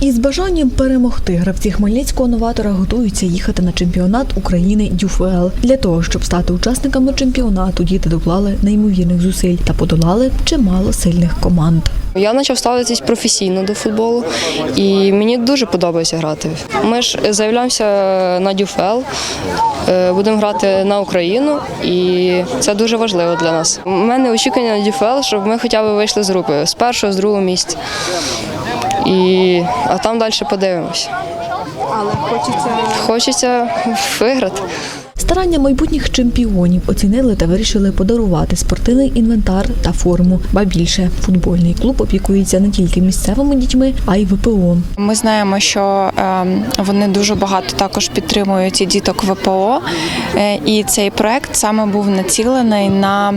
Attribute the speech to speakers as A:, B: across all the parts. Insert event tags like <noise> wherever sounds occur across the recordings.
A: Із бажанням перемогти гравці хмельницького новатора готуються їхати на чемпіонат України ДЮФЛ. Для того, щоб стати учасниками чемпіонату, діти доклали неймовірних зусиль та подолали чимало сильних команд.
B: Я почав ставитись професійно до футболу, і мені дуже подобається грати. Ми ж заявляємося на ДЮФЛ, е, будемо грати на Україну, і це дуже важливо для нас. У мене очікування на ДЮФЛ, щоб ми хоча б вийшли з групи з першого, з другого місця. І, а там далі подивимось.
C: Але хочеться
B: Хочеться виграти.
A: Старання майбутніх чемпіонів оцінили та вирішили подарувати спортивний інвентар та форму. Ба більше футбольний клуб опікується не тільки місцевими дітьми, а й ВПО.
C: Ми знаємо, що ем, вони дуже багато також підтримують і діток ВПО. Е, І цей проект саме був націлений на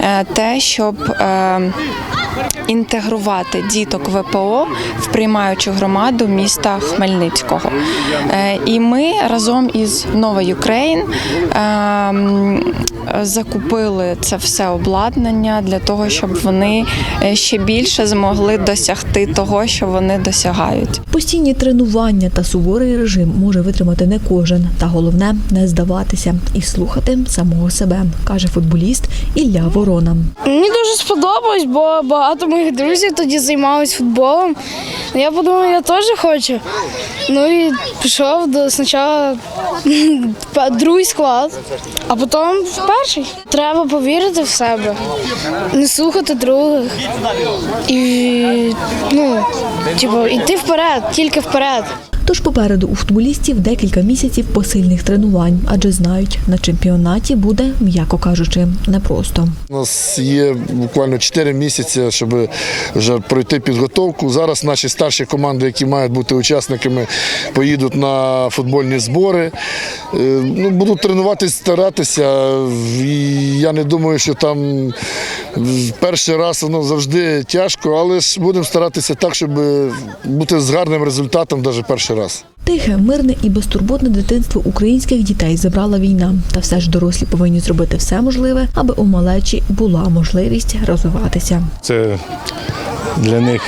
C: е, те, щоб ем, інтегрувати діток ВПО в приймаючу громаду міста Хмельницького. Е, І ми разом із Нова Юкрейн ем, закупили це все обладнання для того, щоб вони е, ще більше змогли досягти того, що вони досягають.
A: Постійні тренування та суворий режим може витримати не кожен, та головне не здаватися і слухати самого себе, каже футболіст Ілля Ворона.
D: Мені дуже сподобалось, бо багато моїх друзів тоді займалися футболом. Я подумав, я теж хочу. Ну і пішов до спочатку <laughs> другий склад, а потім в перший. Треба повірити в себе, не слухати других і ну, типу, йти вперед, тільки вперед.
A: Тож попереду у футболістів декілька місяців посильних тренувань, адже знають, на чемпіонаті буде, м'яко кажучи, непросто.
E: У нас є буквально 4 місяці, щоб вже пройти підготовку. Зараз наші старші команди, які мають бути учасниками, поїдуть на футбольні збори. Е, Ну, будуть тренуватися, старатися. І я не думаю, що там перший раз воно завжди тяжко, але ж будемо старатися так, щоб бути з гарним результатом навіть перший раз.
A: Тихе, мирне і безтурботне дитинство українських дітей забрала війна. Та все ж дорослі повинні зробити все можливе, аби у малечі була можливість розвиватися.
F: Це для них,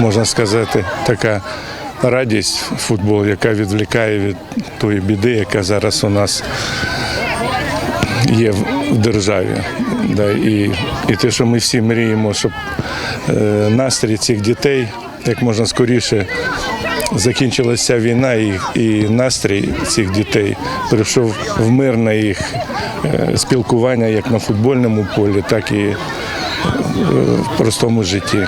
F: можна сказати, така радість футбол, яка відвлікає від тої біди, яка зараз у нас є в державі. Да, і, і те, що ми всі мріємо, щоб е, настрій цих дітей як можна скоріше закінчилася війна, і, і настрій цих дітей перейшов в мирне їх е, спілкування як на футбольному полі, так і е, в простому житті.